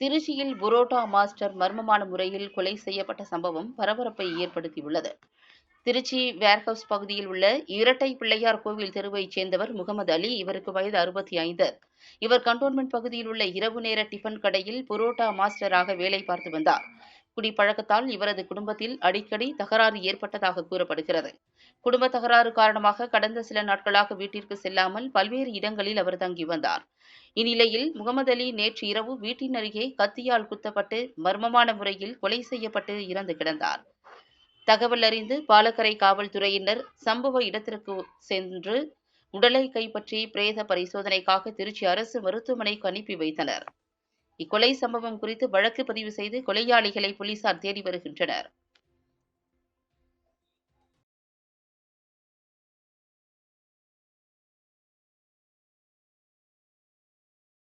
திருச்சியில் புரோட்டா மாஸ்டர் மர்மமான முறையில் கொலை செய்யப்பட்ட சம்பவம் பரபரப்பை ஏற்படுத்தியுள்ளது. திருச்சி வேர்ஹவுஸ் பகுதியில் உள்ள இரட்டை பிள்ளையார் கோவில் தெருவைச் சேர்ந்தவர் முகமது அலி. இவருக்கு வயது அறுபத்தி ஐந்து இவர் கண்டோன்மெண்ட் பகுதியில் உள்ள இரவு நேர டிஃபன் கடையில் புரோட்டா மாஸ்டராக வேலை பார்த்து வந்தார். குடிப்பழக்கத்தால் இவரது குடும்பத்தில் அடிக்கடி தகராறு ஏற்பட்டதாக கூறப்படுகிறது. குடும்ப தகராறு காரணமாக கடந்த சில நாட்களாக வீட்டிற்கு செல்லாமல் பல்வேறு இடங்களில் அவர் தங்கி வந்தார். இந்நிலையில் முகமது அலி நேற்று இரவு வீட்டின் அருகே கத்தியால் குத்தப்பட்டு மர்மமான முறையில் கொலை செய்யப்பட்டு இறந்து கிடந்தார். தகவல் அறிந்து பாலக்கரை காவல்துறையினர் சம்பவ இடத்திற்கு சென்று உடலை கைப்பற்றி பிரேத பரிசோதனைக்காக திருச்சி அரசு மருத்துவமனைக்கு அனுப்பி வைத்தனர். இக்கொலை சம்பவம் குறித்து வழக்கு பதிவு செய்து கொலையாளிகளை போலீசார் தேடி வருகின்றனர்.